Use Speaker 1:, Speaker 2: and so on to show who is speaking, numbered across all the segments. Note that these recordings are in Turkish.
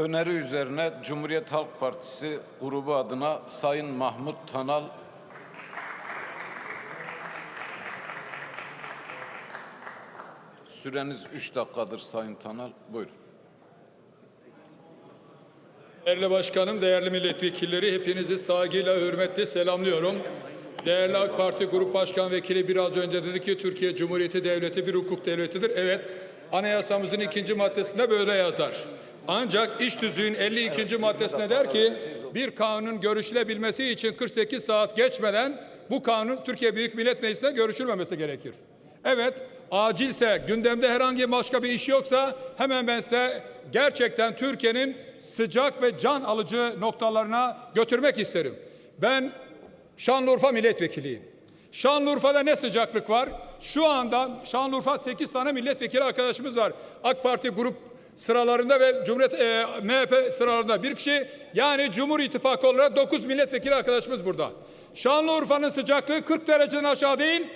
Speaker 1: Öneri üzerine Cumhuriyet Halk Partisi grubu adına Sayın Mahmut Tanal Süreniz 3 dakikadır Sayın Tanal. Buyurun.
Speaker 2: Değerli başkanım, değerli milletvekilleri hepinizi saygıyla, hürmetle selamlıyorum. Değerli AK Parti Grup Başkan Vekili biraz önce dedi ki Türkiye Cumhuriyeti Devleti bir hukuk devletidir. Evet, anayasamızın ikinci maddesinde böyle yazar. Ancak iş tüzüğün 52. maddesine der ki bir kanunun görüşülebilmesi için 48 saat geçmeden bu kanun Türkiye Büyük Millet Meclisi'nde görüşülmemesi gerekir. Evet, acilse, gündemde herhangi başka bir iş yoksa hemen ben size gerçekten Türkiye'nin sıcak ve can alıcı noktalarına götürmek isterim. Ben Şanlıurfa milletvekiliyim. Şanlıurfa'da ne sıcaklık var? Şu anda Şanlıurfa 8 tane milletvekili arkadaşımız var. AK Parti grup sıralarında ve Cumhuriyet e, MHP sıralarında bir kişi yani Cumhur İttifakı olarak 9 milletvekili arkadaşımız burada. Şanlıurfa'nın sıcaklığı 40 dereceden aşağı değil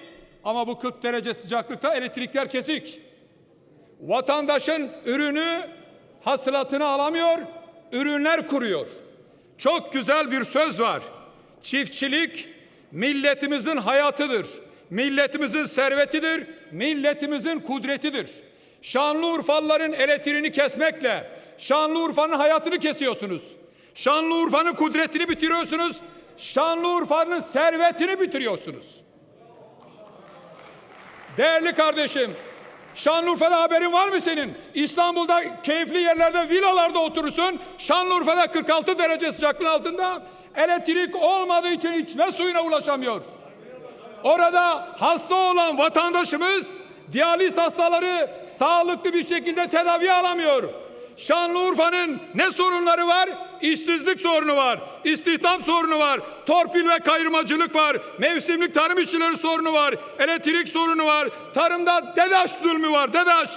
Speaker 2: ama bu 40 derece sıcaklıkta elektrikler kesik. Vatandaşın ürünü hasılatını alamıyor, ürünler kuruyor. Çok güzel bir söz var. Çiftçilik milletimizin hayatıdır. Milletimizin servetidir, milletimizin kudretidir. Şanlıurfalıların elektriğini kesmekle Şanlıurfa'nın hayatını kesiyorsunuz. Şanlıurfa'nın kudretini bitiriyorsunuz. Şanlıurfa'nın servetini bitiriyorsunuz. Değerli kardeşim, Şanlıurfa'da haberin var mı senin? İstanbul'da keyifli yerlerde villalarda oturursun. Şanlıurfa'da 46 derece sıcaklığın altında elektrik olmadığı için içme suyuna ulaşamıyor. Orada hasta olan vatandaşımız diyaliz hastaları sağlıklı bir şekilde tedavi alamıyor. Şanlıurfa'nın ne sorunları var? İşsizlik sorunu var, istihdam sorunu var, torpil ve kayırmacılık var, mevsimlik tarım işçileri sorunu var, elektrik sorunu var, tarımda DEDAŞ zulmü var, DEDAŞ.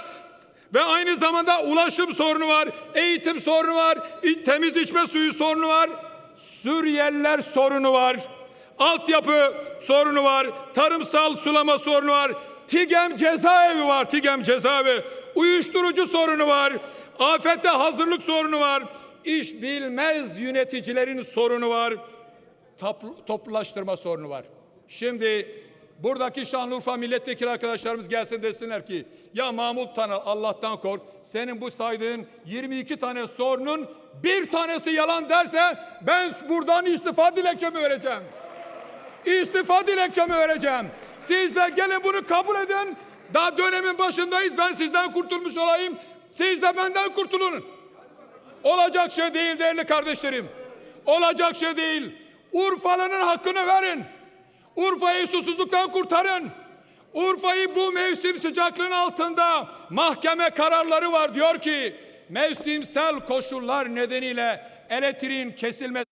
Speaker 2: Ve aynı zamanda ulaşım sorunu var, eğitim sorunu var, temiz içme suyu sorunu var, Suriyeliler sorunu var, altyapı sorunu var, tarımsal sulama sorunu var, TİGEM cezaevi var, TİGEM cezaevi, uyuşturucu sorunu var, afette hazırlık sorunu var, iş bilmez yöneticilerin sorunu var, toplu- toplulaştırma sorunu var. Şimdi buradaki Şanlıurfa milletvekili arkadaşlarımız gelsin desinler ki ya Mahmut Tanal Allah'tan kork. Senin bu saydığın 22 tane sorunun bir tanesi yalan derse ben buradan istifa dilekçemi vereceğim. İstifa dilekçemi vereceğim. Siz de gelin bunu kabul edin. Daha dönemin başındayız. Ben sizden kurtulmuş olayım. Siz de benden kurtulun. Olacak şey değil değerli kardeşlerim. Olacak şey değil. Urfalı'nın hakkını verin. Urfa'yı susuzluktan kurtarın. Urfa'yı bu mevsim sıcaklığın altında mahkeme kararları var diyor ki mevsimsel koşullar nedeniyle elektriğin kesilmesi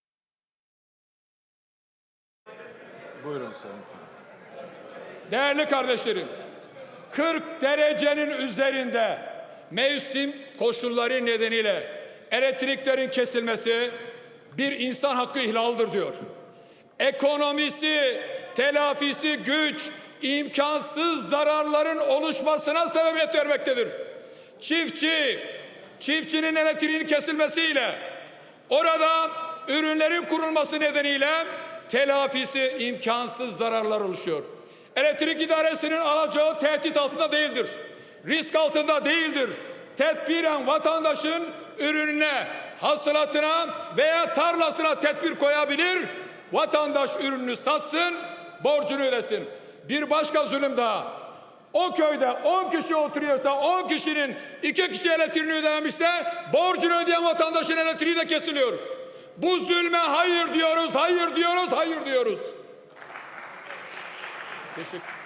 Speaker 1: Buyurun Sayın.
Speaker 2: Değerli kardeşlerim, 40 derecenin üzerinde mevsim koşulları nedeniyle elektriklerin kesilmesi bir insan hakkı ihlaldir diyor. Ekonomisi, telafisi güç, imkansız zararların oluşmasına sebebiyet vermektedir. Çiftçi, çiftçinin elektriğinin kesilmesiyle orada ürünlerin kurulması nedeniyle telafisi imkansız zararlar oluşuyor. Elektrik idaresinin alacağı tehdit altında değildir. Risk altında değildir. Tedbiren vatandaşın ürününe, hasılatına veya tarlasına tedbir koyabilir. Vatandaş ürününü satsın, borcunu ödesin. Bir başka zulüm daha. O köyde 10 kişi oturuyorsa 10 kişinin 2 kişi elektriğini ödememişse borcunu ödeyen vatandaşın elektriği de kesiliyor. Bu zulme hayır diyoruz, hayır diyoruz, hayır diyoruz. Teşekkür